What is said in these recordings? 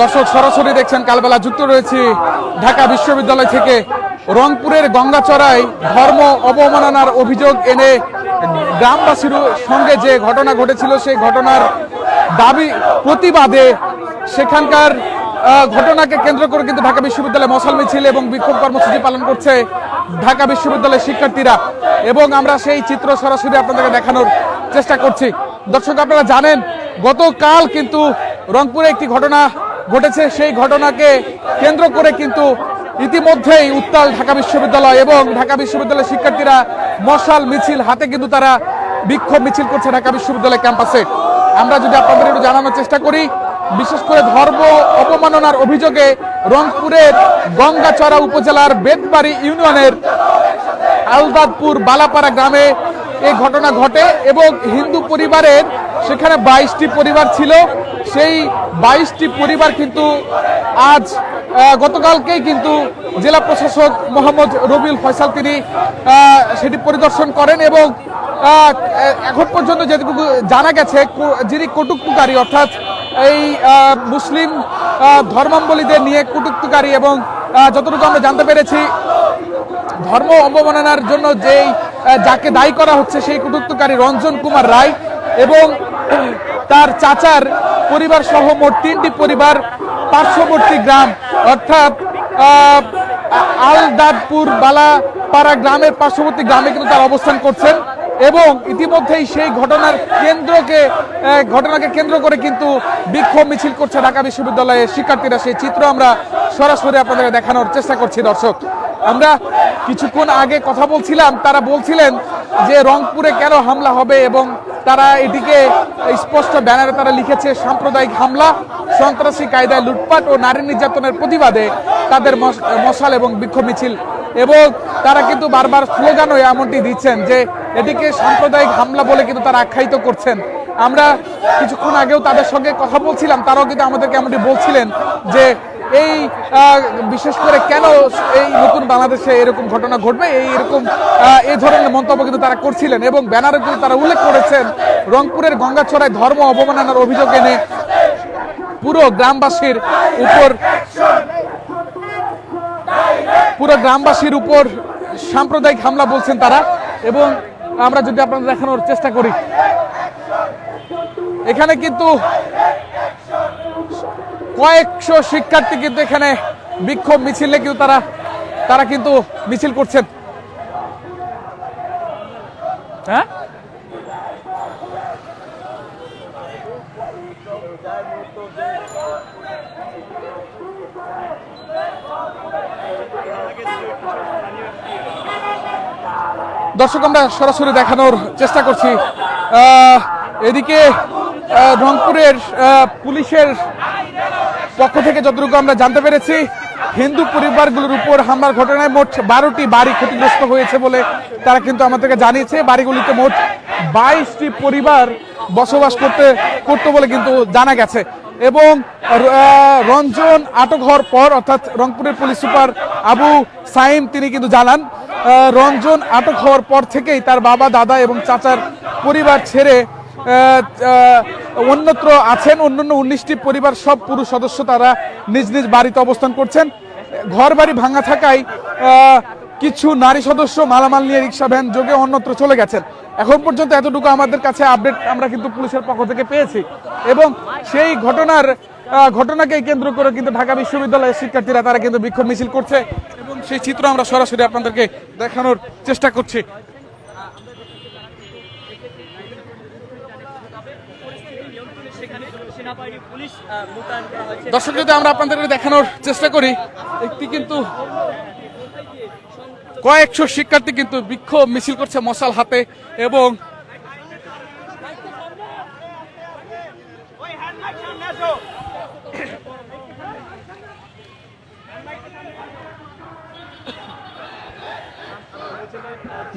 দর্শক সরাসরি দেখছেন, কালবেলা যুক্ত রয়েছি ঢাকা বিশ্ববিদ্যালয় থেকে রংপুরের গঙ্গাচড়ায় ধর্ম অবমাননার অভিযোগ এনে গ্রামবাসীর সঙ্গে যে ঘটনা ঘটেছিল, সেই ঘটনার দাবি, প্রতিবাদে সেখানকার ঘটনাকে কেন্দ্র করে কিন্তু ঢাকা বিশ্ববিদ্যালয়ে মশাল মিছিল এবং বিক্ষোভ কর্মসূচি পালন করছে ঢাকা বিশ্ববিদ্যালয়ের শিক্ষার্থীরা এবং আমরা সেই চিত্র সরাসরি আপনাদেরকে দেখানোর চেষ্টা করছি। দর্শক, আপনারা জানেন, গতকাল কিন্তু রংপুরে একটি ঘটনা ঘটেছে সেই ঘটনাকে কেন্দ্র করে কিন্তু ইতিমধ্যেই উত্তাল ঢাকা বিশ্ববিদ্যালয় এবং ঢাকা বিশ্ববিদ্যালয়ের শিক্ষার্থীরা মশাল মিছিল, হাতে কিন্তু তারা বিক্ষোভ মিছিল করছে ঢাকা বিশ্ববিদ্যালয় ক্যাম্পাসে। আমরা যদি আপনাদের একটু জানানোর চেষ্টা করি, বিশেষ করে ধর্ম অপমাননার অভিযোগে রংপুরের গঙ্গাচড়া উপজেলার বেদবাড়ি ইউনিয়নের আলদাদপুর বালাপাড়া গ্রামে এই ঘটনা ঘটে এবং হিন্দু পরিবারের সেখানে বাইশটি পরিবার ছিল। সেই বাইশটি পরিবার কিন্তু আজ গতকালকেই কিন্তু জেলা প্রশাসক মোহাম্মদ রবিউল ফয়সাল তিনি সেটি পরিদর্শন করেন এবং এখন পর্যন্ত যেটুকু জানা গেছে যিনি কটুক্তকারী, অর্থাৎ এই মুসলিম ধর্মাবলীদের নিয়ে কটুক্তকারী এবং যতটুকু আমরা জানতে পেরেছি, ধর্ম অবমাননার জন্য যেই যাকে দায়ী করা হচ্ছে সেই কটুক্তকারী রঞ্জন কুমার রায় এবং তার চাচার পরিবার সহ মোট তিনটি পরিবার পার্শ্ববর্তী গ্রাম। অর্থাৎ আলদাদপুর বালাপাড়া গ্রামের পার্শ্ববর্তী গ্রামে কিন্তু তার অবস্থান করছেন এবং ইতিমধ্যেই সেই ঘটনার কেন্দ্রকে ঘটনাকে কেন্দ্র করে কিন্তু বিক্ষোভ মিছিল করছে ঢাকা বিশ্ববিদ্যালয়ের শিক্ষার্থীরা। সেই চিত্র আমরা সরাসরি আপনাদের দেখানোর চেষ্টা করছি, দর্শক। আমরা কিছুক্ষণ আগে কথা বলছিলাম, তারা বলছিলেন যে রংপুরে কেন হামলা হবে এবং তারা এটিকে স্পষ্ট ব্যানারে তারা লিখেছে, সাম্প্রদায়িক হামলা, সন্ত্রাসী কায়দায় লুটপাট ও নারী নির্যাতনের প্রতিবাদে তাদের মশ- মশাল এবং বিক্ষোভ মিছিল। এবং তারা কিন্তু বারবার স্লোগানও এমনটি দিচ্ছেন যে এটিকে সাম্প্রদায়িক হামলা বলে কিন্তু তারা আখ্যায়িত করছেন। আমরা কিছুক্ষণ আগেও তাদের সঙ্গে কথা বলছিলাম, তারাও কিন্তু আমাদেরকে এমনটি বলছিলেন যে এই বিশেষ করে কেন এই নতুন বাংলাদেশে এরকম ঘটনা ঘটবে? এই এরকম এই ধরনের মন্তব্য কিন্তু তারা করছিলেন এবং ব্যানারে কিন্তু তারা উল্লেখ করেছেন, রংপুরের গঙ্গাছড়ায় ধর্ম অবমাননার অভিযোগ এনে পুরো গ্রামবাসীর উপর, পুরো গ্রামবাসীর উপর সাম্প্রদায়িক হামলা বলছেন তারা এবং আমরা যদি আপনাদের দেখানোর চেষ্টা করি। এখানে কিন্তু কয়েকশো শিক্ষার্থী কিন্তু এখানে বিক্ষোভ মিছিলে কিন্তু তারা তারা কিন্তু মিছিল করছেন। হ্যাঁ? দর্শক, আমরা সরাসরি দেখানোর চেষ্টা করছি। এদিকে রংপুরের পুলিশের পক্ষ থেকে যতটুকু আমরা জানতে পেরেছি, হিন্দু পরিবারগুলোর উপর হামলার ঘটনায় মোট বারোটি বাড়ি ক্ষতিগ্রস্ত হয়েছে বলে তারা কিন্তু আমাদেরকে জানিয়েছে। বাড়িগুলিতে মোট বাইশটি পরিবার বসবাস করতে, করতো বলে কিন্তু জানা গেছে। এবং রঞ্জন আটক হওয়ার পর, অর্থাৎ রংপুরের পুলিশ সুপার আবু সাইম তিনি কিন্তু জানান রঞ্জন আটক হওয়ার পর থেকেই তার বাবা, দাদা এবং চাচার পরিবার ছেড়ে অন্যত্র আছেন, অন্যান্য উনিশটি পরিবার, সব পুরুষ সদস্য তারা নিজ নিজ বাড়িতে অবস্থান করছেন। ঘর বাড়ি ভাঙা থাকায় কিছু নারী সদস্য মালামাল নিয়ে রিক্সা ভ্যান যোগে অন্যত্র চলে গেছেন। এখন পর্যন্ত এতটুকু আমাদের কাছে আপডেট আমরা কিন্তু পুলিশের পক্ষ থেকে পেয়েছি। এবং সেই ঘটনার ঘটনাকে কেন্দ্র করে কিন্তু ঢাকা বিশ্ববিদ্যালয়ের শিক্ষার্থীরা তারা কিন্তু বিক্ষোভ মিছিল করছে। এবং সেই চিত্র আমরা সরাসরি আপনাদেরকে দেখানোর চেষ্টা করছি সেনাবাহিনী পুলিশ আহ, মোতায়েন করা হয়েছে দর্শক, যদি আমরা আপনাদেরকে দেখানোর চেষ্টা করি, একটি কিন্তু কয়েকশো শিক্ষার্থী কিন্তু বিক্ষোভ মিছিল করছে মশাল হাতে এবং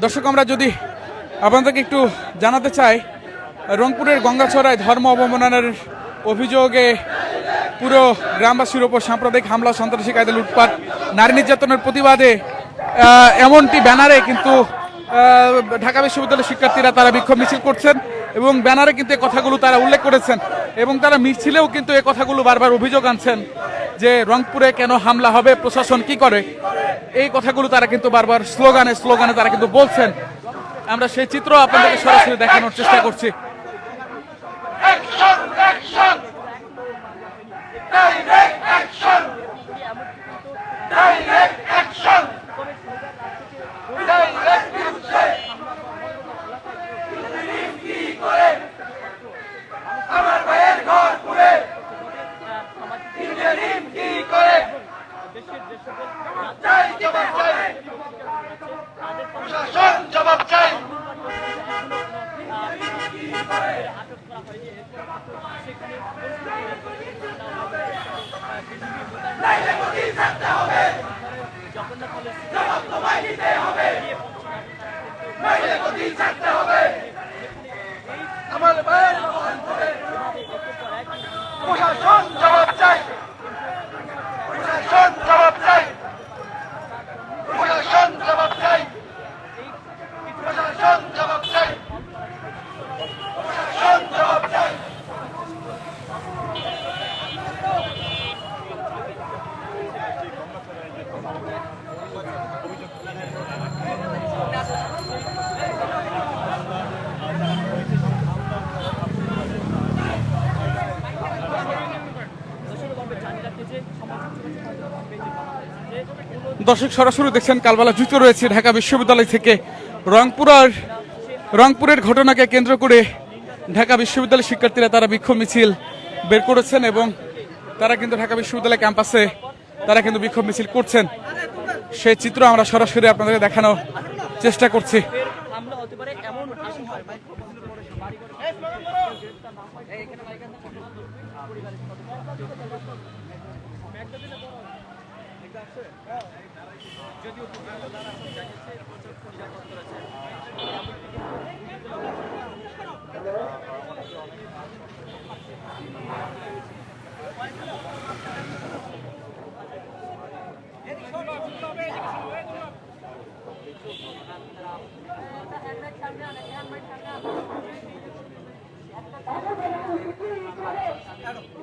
দর্শক, আমরা যদি আপনাদেরকে একটু জানাতে চাই, রংপুরের গঙ্গাছড়ায় ধর্ম অবমাননার অভিযোগে পুরো গ্রামবাসীর ওপর সাম্প্রদায়িক হামলা, সন্ত্রাসী কায়দা লুটপাট, নারী নির্যাতনের প্রতিবাদে এমনটি ব্যানারে কিন্তু ঢাকা বিশ্ববিদ্যালয়ের শিক্ষার্থীরা তারা বিক্ষোভ মিছিল করছেন এবং ব্যানারে কিন্তু এই কথাগুলো তারা উল্লেখ করেছেন এবং তারা মিছিলেও কিন্তু এই কথাগুলো বারবার অভিযোগ আনছেন যে রংপুরে কেন হামলা হবে, প্রশাসন কি করে? এই কথাগুলো তারা কিন্তু বারবার স্লোগানে স্লোগানে তারা কিন্তু বলছেন। আমরা সেই চিত্র আপনাদেরকে সরাসরি দেখানোর চেষ্টা করছি। Action! Action! Direct action! Direct action! Direct action! কি করে আমার ভাইয়ের ঘর পুড়ে ইঞ্জিনিয়ারিং কি করে চাই জবাব চাই প্রশাসন জবাব চাই আমার ভাইয়ের ঘর পুড়ে প্রশাসন জবাব চাই প্রশাসন জবাব চাই প্রশাসন জবাব চাই প্রশাসন জবাব চাই প্রশাসন জবাব চাই দর্শক সরাসরি দেখছেন, কালবেলা যুক্ত রয়েছে ঢাকা বিশ্ববিদ্যালয় থেকে রংপুর আর রংপুরের ঘটনাকে কেন্দ্র করে ঢাকা বিশ্ববিদ্যালয়ের শিক্ষার্থীরা তারা বিক্ষোভ মিছিল বের করেছেন এবং তারা কিন্তু ঢাকা বিশ্ববিদ্যালয় ক্যাম্পাসে তারা কিন্তু বিক্ষোভ মিছিল করছেন। সেই চিত্র আমরা সরাসরি আপনাদের দেখানোর চেষ্টা করছি। battle.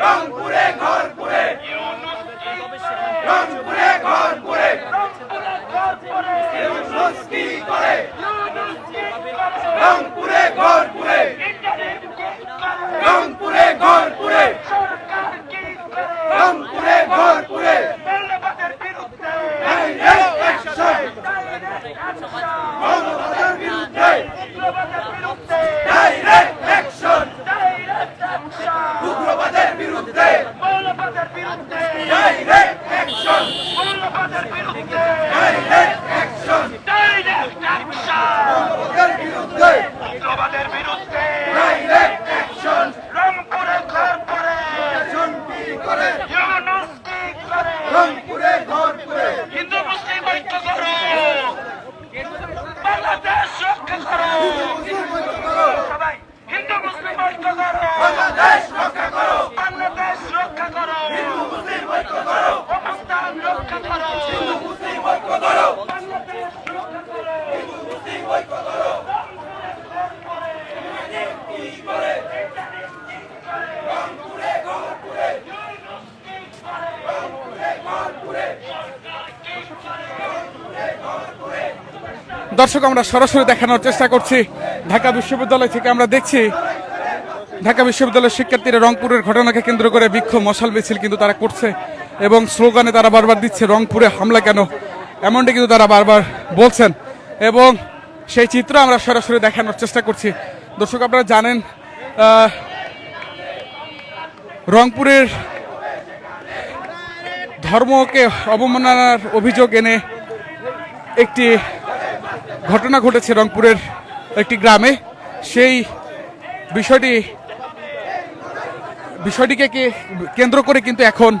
রংপুরে ঘর পুড়ে রংপুরে ঘর 不 দর্শক, আমরা সরাসরি দেখানোর চেষ্টা করছি। ঢাকা বিশ্ববিদ্যালয় থেকে আমরা দেখছি, ঢাকা বিশ্ববিদ্যালয়ের শিক্ষার্থীরা রংপুরের ঘটনাকে কেন্দ্র করে বিক্ষোভ, মশাল মিছিল কিন্তু তারা করছে এবং স্লোগানে তারা বারবার দিচ্ছে, রংপুরে হামলা কেন? এমনটি কিন্তু তারা বারবার বলছেন। এবং সেই চিত্র আমরা সরাসরি দেখানোর চেষ্টা করছি। দর্শক, আপনারা জানেন রংপুরের ধর্মকে অবমাননার অভিযোগ এনে একটি ঘটনা ঘটেছে রংপুরের একটি গ্রামে। সেই বিষয়টি, বিষয়টিকে কেন্দ্র করে কিন্তু এখন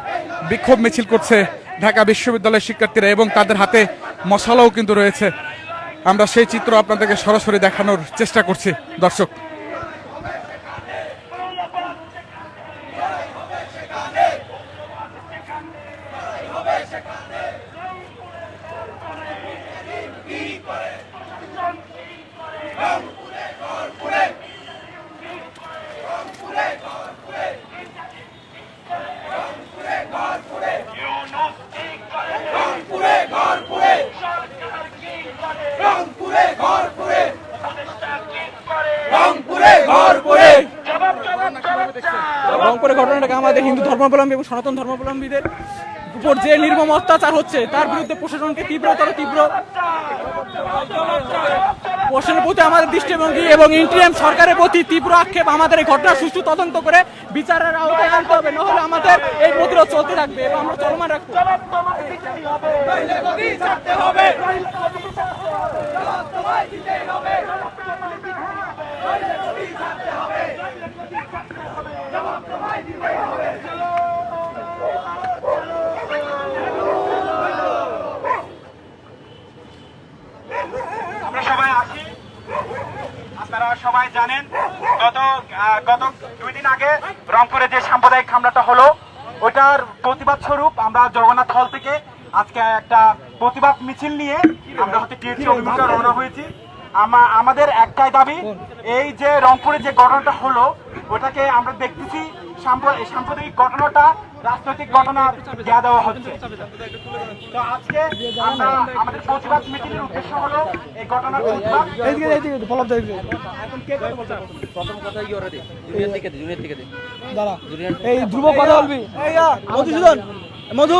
বিক্ষোভ মিছিল করছে ঢাকা বিশ্ববিদ্যালয়ের শিক্ষার্থীরা এবং তাদের হাতে মশালাও কিন্তু রয়েছে। আমরা সেই চিত্র আপনাদেরকে সরাসরি দেখানোর চেষ্টা করছি। দর্শক রংপুরের ঘটনাটাকে আমাদের হিন্দু ধর্মাবলম্বী এবং সনাতন ধর্মাবলম্বীদের উপর যে নির্মম অত্যাচার হচ্ছে, তার বিরুদ্ধে প্রশাসনকে তীব্রতর তীব্র প্রশাসনের প্রতি আমাদের দৃষ্টিভঙ্গি এবং ইন্টারিয়াম সরকারের প্রতি তীব্র আক্ষেপ আমাদের এই ঘটনা সুষ্ঠু তদন্ত করে বিচারের আওতায় আনতে হবে। নাহলে আমাদের এই প্রতিরোধ চলতে থাকবে এবং আমরা চলমান রাখব। আমরা সবাই আছি আপনারা সবাই জানেন, গত গত দুই দিন আগে রংপুরে যে সাম্প্রদায়িক হামলাটা হলো ওটার প্রতিবাদ স্বরূপ আমরা জগন্নাথ হল থেকে আজকে একটা প্রতিবাদ মিছিল নিয়ে আমরা হচ্ছে টিএসি অভিমুখে রওনা হয়েছি। আমা- আমাদের একটাই দাবি, এই যে রংপুরে যে ঘটনাটা হলো, ওটাকে আমরা দেখতেছি সাম্প্র- এই সাম্প্রদায়িক ঘটনাটা রাজনৈতিক ঘটনার দেয়া দেওয়া হচ্ছে। তো আজকে আমরা আমাদের প্রতিবাদ উদ্দেশ্য হলো এই ঘটনার প্রতিবাদ প্রথম কথা কি ওরা দে? জুনিয়র দিকে দে জুনিয়র দিকে দে। দাঁড়া। এই ধ্রুব কথা বলবি? মধুসূদন মধু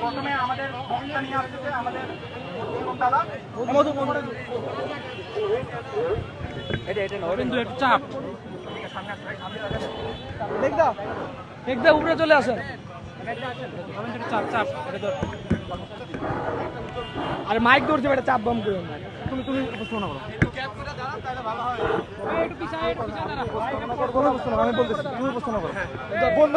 প্রথমে আমাদের বক্তা নিয়ে আসছে আমাদের মধু মধু। এটা এটা একটু চাপ। উপরে চলে আসেন। চাপ চাপ এটা মাইক ধরছে বেটা চাপ বম করে। তুমি তুমি শোনা করো। একটু পিছায় একটু পিছায় আমি বলতেছি তুমি প্রশ্ন করো। বন্ধ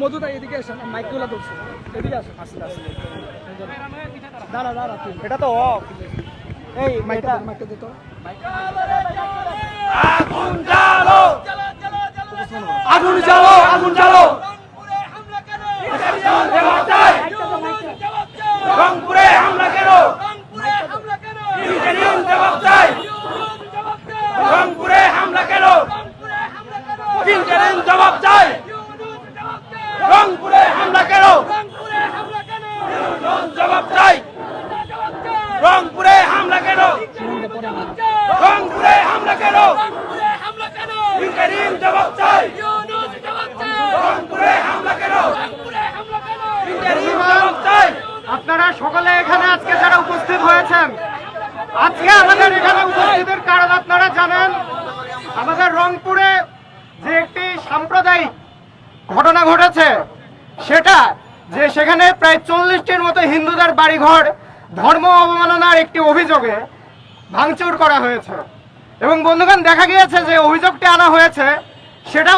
মধুদা এদিকে আসেন মাইকগুলা ধরছে। এদিকে আসেন। আস্তে আস্তে দাঁড়া দাঁড়া। এটা তো অফ এই মাইকটা মাইকটা দে তো আগুন জ্বালো। আগুন জ্বালো রংপুরে হামলা কেন? ইন্টারিয়াম জবাব চাই। রংপুরে হামলা কেন? ইন্টারিয়াম জবাব চাই। রংপুরে হামলা কেন? জবাব চাই রংপুরে হামলা কেন রংপুরে হামলা কেন? ইন্টারিয়াম জবাব চাই। রংপুরে হামলা কেন? ইন্টারিয়াম জবাব চাই। আপনারা সকলে এখানে আজকে যারা উপস্থিত হয়েছেন আজকে আমাদের এখানে উপস্থিতের কারণ আপনারা জানেন আমাদের রংপুরে যে একটি সাম্প্রদায়িক ঘটনা ঘটেছে সেটা যে সেখানে প্রায় চল্লিশটির মতো হিন্দুদের বাড়িঘর ধর্ম অবমাননার একটি অভিযোগে ভাঙচুর করা হয়েছে। এবং বন্ধুগণ, দেখা গিয়েছে যে অভিযোগটি আনা হয়েছে সেটা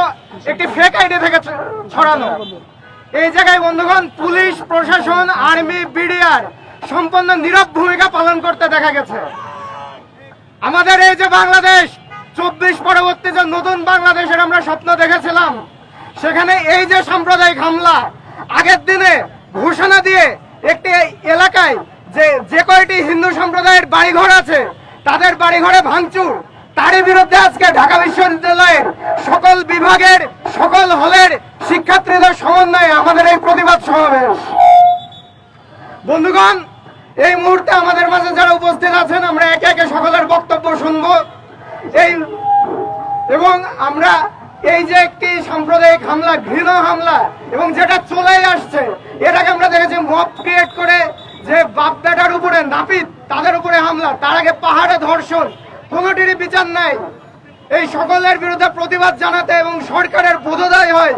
একটি ফেক আইডি থেকে ছড়ানো। এই জায়গায় বন্ধুগণ, পুলিশ, প্রশাসন, আর্মি, বিডিআর সম্পূর্ণ নীরব ভূমিকা পালন করতে দেখা গেছে। আমাদের এই যে বাংলাদেশ, চব্বিশ পরবর্তী যে নতুন বাংলাদেশের আমরা স্বপ্ন দেখেছিলাম, সেখানে এই যে সাম্প্রদায়িক হামলা, আগের দিনে ঘোষণা দিয়ে একটি এলাকায় যে যে কয়টি হিন্দু সম্প্রদায়ের বাড়িঘর আছে তাদের বাড়িঘরে ভাঙচুর। তারই বিরুদ্ধে আজকে ঢাকা বিশ্ববিদ্যালয়ের সকল বিভাগের, সকল হলের শিক্ষার্থীদের সমন্বয়ে আমাদের এই প্রতিবাদ সমাবেশ। বন্ধুগণ, এই মুহূর্তে আমাদের মাঝে যারা উপস্থিত আছেন, আমরা একে একে সকলের বক্তব্য শুনব। এই এবং আমরা এই যে একটি সাম্প্রদায়িক হামলা, ঘৃণ হামলা, এবং যেটা চলে আসছে, এটাকে আমরা দেখেছি মব ক্রিয়েট করে যে বাপ বেটার উপরে নাপিত তাদের উপরে হামলা, তার আগে পাহাড়ে ধর্ষণ কোনোটিরই বিচার নাই এই সকলের বিরুদ্ধে প্রতিবাদ জানাতে এবং সরকারের বোধোদয় হয়।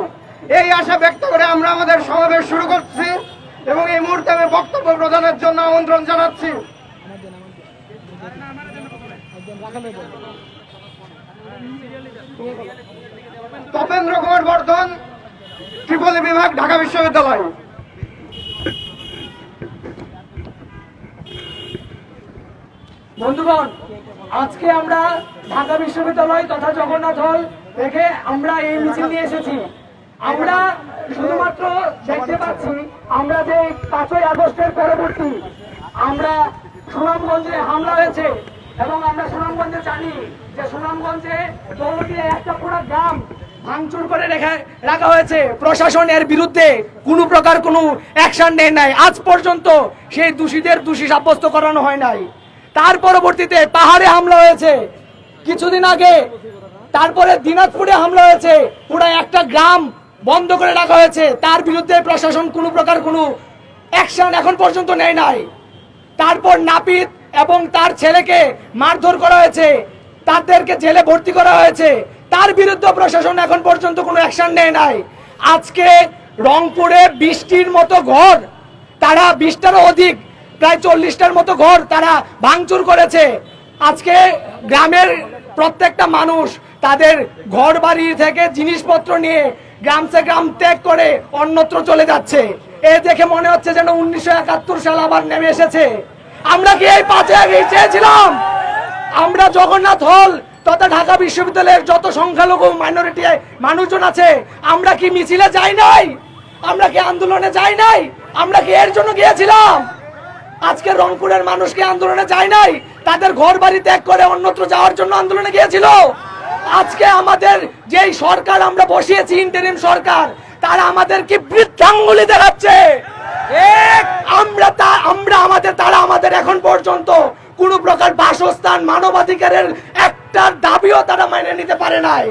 এই আশা ব্যক্ত করে আমরা আমাদের সমাবেশ শুরু করছি এবং এই মুহূর্তে আমি বক্তব্য প্রদানের জন্য আমন্ত্রণ জানাচ্ছি। তপেন্দ্র কুমার বর্ধন, ত্রিপলি বিভাগ, ঢাকা বিশ্ববিদ্যালয়। বন্ধুগণ, আজকে আমরা ঢাকা বিশ্ববিদ্যালয় তথা জগন্নাথ হল থেকে আমরা এই মিছিল নিয়ে এসেছি। আমরা শুধুমাত্র দেখতে পাচ্ছি আমরা যে পাঁচই আগস্টের পরবর্তী আমরা সুনামগঞ্জে হামলা হয়েছে এবং আমরা সুনামগঞ্জে জানি যে সুনামগঞ্জে দৌলটিয়া একটা পুরো গ্রাম ভাঙচুর করে রেখে রাখা হয়েছে। প্রশাসন এর বিরুদ্ধে কোনো প্রকার কোনো অ্যাকশন নেয় নাই। আজ পর্যন্ত সেই দোষীদের দোষী সাব্যস্ত করানো হয় নাই। তার পরবর্তীতে পাহাড়ে হামলা হয়েছে। কিছুদিন আগে তারপরে দিনাজপুরে হামলা হয়েছে। পুরো একটা গ্রাম বন্ধ করে রাখা হয়েছে। তার বিরুদ্ধে প্রশাসন কোনো প্রকার কোনো অ্যাকশন এখন পর্যন্ত নেয় নাই। তারপর নাপিত এবং তার ছেলেকে মারধর করা হয়েছে। তাদেরকে জেলে ভর্তি করা হয়েছে। তার বিরুদ্ধে প্রশাসন এখন পর্যন্ত কোনো অ্যাকশন নেয় নাই। আজকে রংপুরে বৃষ্টির মতো ঘর। তারা বিশটারও অধিক। প্রায় চল্লিশটার মতো ঘর তারা ভাঙচুর করেছে। আজকে গ্রামের প্রত্যেকটা মানুষ তাদের ঘর বাড়ি থেকে জিনিসপত্র নিয়ে গ্রাম সে গ্রাম ত্যাগ করে অন্যত্র চলে যাচ্ছে। এ দেখে মনে হচ্ছে যেন উনিশশো একাত্তর সাল আবার নেমে এসেছে। আমরা কি এই পাঁচে চেয়েছিলাম? আমরা জগন্নাথ হল তথা ঢাকা বিশ্ববিদ্যালয়ের যত সংখ্যালঘু মাইনরিটি মানুষজন আছে, আমরা কি মিছিলে যাই নাই? আমরা কি আন্দোলনে যাই নাই? আমরা কি এর জন্য গিয়েছিলাম? আজকে রংপুরের মানুষকে আন্দোলনে যায় নাই? তাদের ঘর বাড়ি ত্যাগ করে অন্যত্র যাওয়ার জন্য আন্দোলনে গিয়েছিল? আজকে আমাদের যেই সরকার আমরা বসিয়েছি ইন্টারিম সরকার, তারা আমাদের কি বৃদ্ধাঙ্গুলি দেখাচ্ছে। আমরা তা, আমরা আমাদের, তারা আমাদের এখন পর্যন্ত কোনো প্রকার বাসস্থান, মানবাধিকারের একটা দাবিও তারা মেনে নিতে পারে নাই।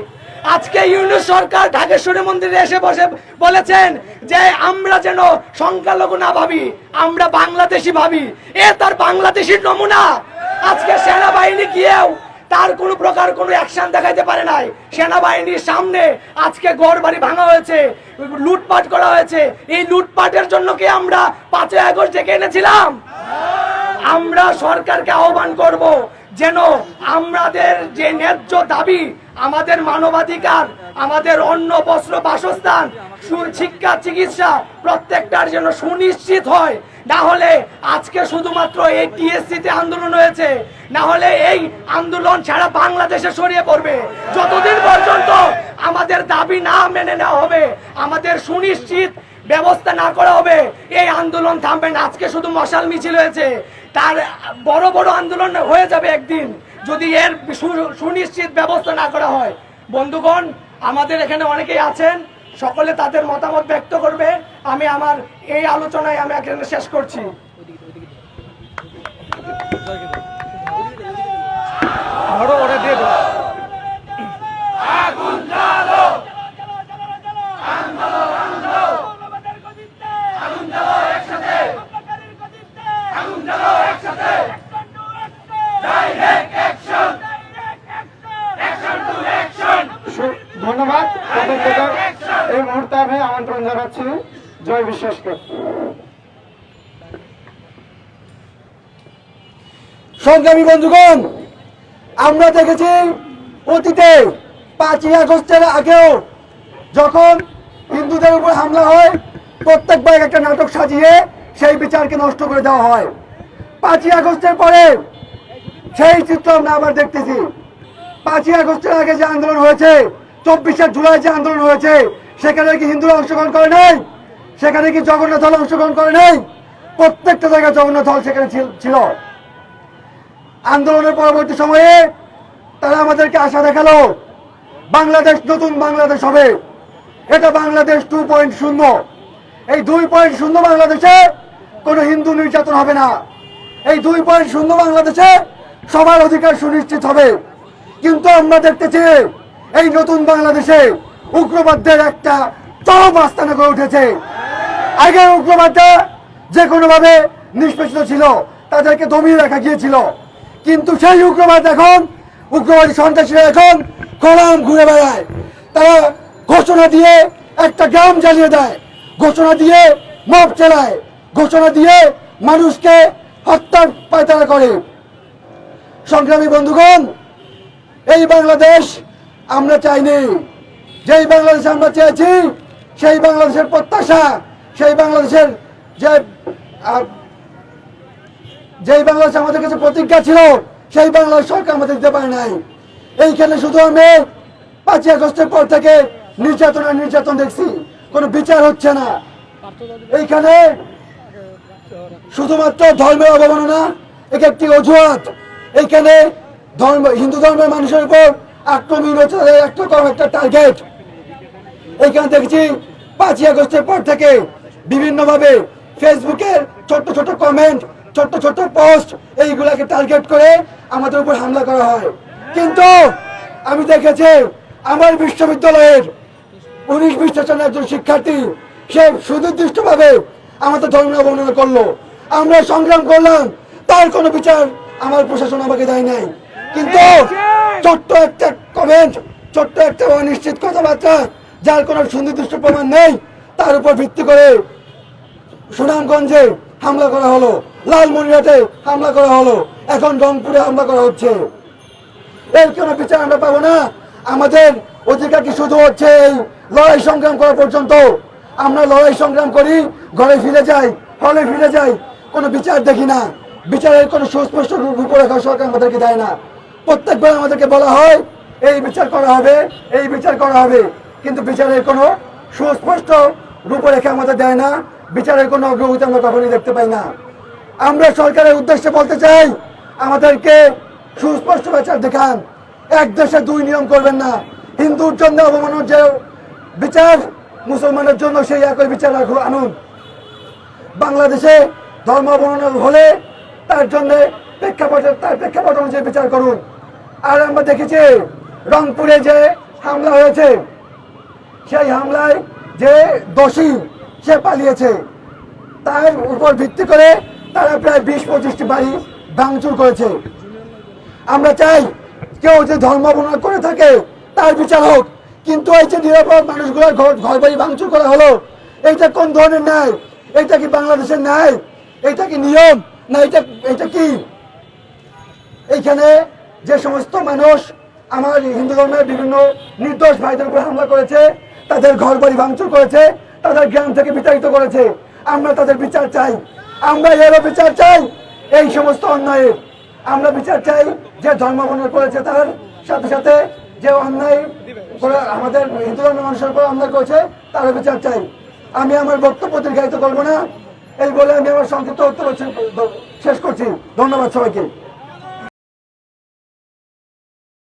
আজকে ইউনিট সরকার ঢাকেশ্বরী মন্দিরে এসে বসে বলেছেন যে আমরা যেন সংখ্যালঘু না ভাবি, আমরা বাংলাদেশি ভাবি। এ তার বাংলাদেশির নমুনা। আজকে সেনাবাহিনী গিয়েও তার কোনো প্রকার কোনো অ্যাকশন দেখাইতে পারে নাই। সেনাবাহিনীর সামনে আজকে ঘর বাড়ি ভাঙা হয়েছে, লুটপাট করা হয়েছে। এই লুটপাটের জন্য কি আমরা পাঁচই আগস্ট ডেকে এনেছিলাম? আমরা সরকারকে আহ্বান করব যেন আমাদের যে ন্যায্য দাবি, আমাদের মানবাধিকার, আমাদের অন্ন, বস্ত্র, বাসস্থান শিক্ষা, চিকিৎসা, প্রত্যেকটার যেন সুনিশ্চিত হয়। না হলে আজকে শুধুমাত্র এই টিএসসিতে আন্দোলন হয়েছে, না হলে এই আন্দোলন সারা বাংলাদেশে ছড়িয়ে পড়বে। যতদিন পর্যন্ত আমাদের দাবি না মেনে নেওয়া হবে, আমাদের সুনিশ্চিত ব্যবস্থা না করা হবে। এই আন্দোলন থামবে না। আজকে শুধু মশাল মিছিল হয়েছে। তার বড় বড় আন্দোলন হয়ে যাবে একদিন। যদি এর সুনিশ্চিত ব্যবস্থা না করা হয়। বন্ধুগণ, আমাদের এখানে অনেকেই আছেন। সকলে তাদের মতামত ব্যক্ত করবে। আমি আমার এই আলোচনায় আমি এখানে শেষ করছি। ধরো, ওরা ধন্যবাদ এই মুহূর্তে আমি আমন্ত্রণ জানাচ্ছি জয় বিশ্বাসকে সংগ্রামী বন্ধুগণ, আমরা দেখেছি অতীতে পাঁচই আগস্টের আগেও যখন হিন্দুদের উপর হামলা হয়, প্রত্যেকবার একটা নাটক সাজিয়ে সেই বিচারকে নষ্ট করে দেওয়া হয়। পাঁচই আগস্টের পরে সেই চিত্র আমরা আবার দেখতেছি। পাঁচই আগস্টের আগে যে আন্দোলন হয়েছে চব্বিশে জুলাই যে আন্দোলন হয়েছে, সেখানে কি হিন্দুরা অংশগ্রহণ করে নাই? সেখানে কি জগন্নাথ হল অংশগ্রহণ করে নাই? প্রত্যেকটা জায়গায় জগন্নাথ হল সেখানে ছিল- আন্দোলনের পরবর্তী সময়ে তারা আমাদেরকে আশা দেখাল, বাংলাদেশ নতুন বাংলাদেশ হবে। এটা বাংলাদেশ টু পয়েন্ট শূন্য। এই দুই পয়েন্ট শূন্য বাংলাদেশে কোনো হিন্দু নির্যাতন হবে না। এই দুই পয়েন্ট শূন্য বাংলাদেশে সবার অধিকার সুনিশ্চিত হবে। কিন্তু আমরা দেখতেছি এই নতুন বাংলাদেশে উগ্রবাদদের একটা চরম আস্তানা গড়ে উঠেছে। আগে উগ্রবাদটা যে কোনোভাবে নিষ্পেষিত ছিল, তাদেরকে দমিয়ে রাখা গিয়েছিল। কিন্তু সেই উগ্রবাদ এখন, উগ্রবাদী সন্ত্রাসীরা এখন কলাম ঘুরে বেড়ায়। তারা ঘোষণা দিয়ে একটা গ্রাম জ্বালিয়ে দেয়, ঘোষণা দিয়ে মব চালায়, ঘোষণা দিয়ে মানুষকে হত্যার পায়তারা করে। সংগ্রামী বন্ধুগণ, এই বাংলাদেশ আমরা চাইনি যেই বাংলাদেশ আমরা চেয়েছি, সেই বাংলাদেশের প্রত্যাশা, সেই বাংলাদেশের যে যেই বাংলাদেশ আমাদের কাছে প্রতিজ্ঞা ছিল, সেই বাংলাদেশ সরকার আমাদের দিতে পারে নাই। এইখানে শুধু আমি পাঁচই আগস্টের পর থেকে নির্যাতন আর নির্যাতন দেখছি। কোনো বিচার হচ্ছে না। এইখানে শুধুমাত্র ধর্মের অবমাননা, এক একটি অজুহাত। এইখানে ধর্ম, হিন্দু ধর্মের মানুষের উপর একটা কম, একটা টার্গেট এইখানে পাঁচই আগস্টের পর থেকে বিভিন্নভাবে ফেসবুকের ছোট্ট ছোট কমেন্ট ছোট্ট ছোট্ট পোস্ট এইগুলাকে টার্গেট করে আমাদের উপর হামলা করা হয়। কিন্তু আমি দেখেছি আমার বিশ্ববিদ্যালয়ের উনিশ বিশ্লেষণের একজন শিক্ষার্থী, সে সুনির্দিষ্টভাবে আমাদের ধর্ম বর্ণনা করল। আমরা সংগ্রাম করলাম, তার কোনো বিচার আমার প্রশাসন আমাকে দেয় নাই। কিন্তু ছোট্ট একটা কমেন্ট ছোট্ট একটা অনিশ্চিত কথাবার্তা, যার কোনো সুনির্দিষ্ট প্রমাণ নেই, তার উপর ভিত্তি করে সুনামগঞ্জে হামলা করা হলো, লালমনিরহাটে হামলা করা হলো, এখন রংপুরে হামলা করা হচ্ছে। এর কোনো বিচার আমরা পাবো না? আমাদের অধিকার কি শুধু হচ্ছে এই লড়াই সংগ্রাম করা পর্যন্ত? আমরা লড়াই সংগ্রাম করি, ঘরে ফিরে যাই, হলে ফিরে যাই, কোনো বিচার দেখি না। বিচারের কোনো সুস্পষ্ট রূপ- রূপরেখা সরকার আমাদেরকে দেয় না। প্রত্যেকবার আমাদেরকে বলা হয়, এই বিচার করা হবে, এই বিচার করা হবে। কিন্তু বিচারের কোনো সুস্পষ্ট রূপরেখা আমাদের দেয় না, বিচারের কোনো অগ্রগতি আমরা কখনই দেখতে পাই না। আমরা সরকারের উদ্দেশ্যে বলতে চাই, আমাদেরকে সুস্পষ্ট বিচার দেখান। এক দেশে দুই নিয়ম করবেন না। হিন্দুর জন্য অবমাননার যে বিচার, মুসলমানের জন্য সেই একই বিচার আনুন। বাংলাদেশে ধর্ম অবমাননা হলে তার জন্য প্রেক্ষাপটে, তার প্রেক্ষাপট অনুযায়ী বিচার করুন। আর আমরা দেখেছি রংপুরে যে হামলা হয়েছে, সেই হামলায় যে দোষী সে পালিয়েছে। তার উপর ভিত্তি করে তারা প্রায় বিশ পঁচিশটি বাড়ি ভাঙচুর করেছে। আমরা চাই কেউ যে ধর্ম করে থাকে, তার বিচার হোক। কিন্তু এই যে নিরাপদ মানুষগুলোর ঘর ঘর বাড়ি ভাঙচুর করা হলো, এইটা কোন ধরনের ন্যায়? এটা কি বাংলাদেশের ন্যায়? এটা কি নিয়ম? না এটা এটা কি? এইখানে যে সমস্ত মানুষ আমার হিন্দু ধর্মের বিভিন্ন নির্দোষ ভাইদের উপর হামলা করেছে, তাদের ঘর বাড়ি ভাঙচুর করেছে, তাদের গ্রাম থেকে বিতাড়িত করেছে, আমরা তাদের বিচার চাই। আমরা এরও বিচার চাই এই সমস্ত অন্যায়ের। আমরা বিচার চাই যে ধর্মাবলম্বন করেছে তার, সাথে সাথে যে অন্যায় আমাদের হিন্দু ধর্মের মানুষের উপর অন্যায় করেছে, তারও বিচার চাই। আমি আমার বক্তব্য দীর্ঘায়িত করব না, এই বলে আমি আমার সংক্ষিপ্ত উত্তর শেষ করছি। ধন্যবাদ সবাইকে।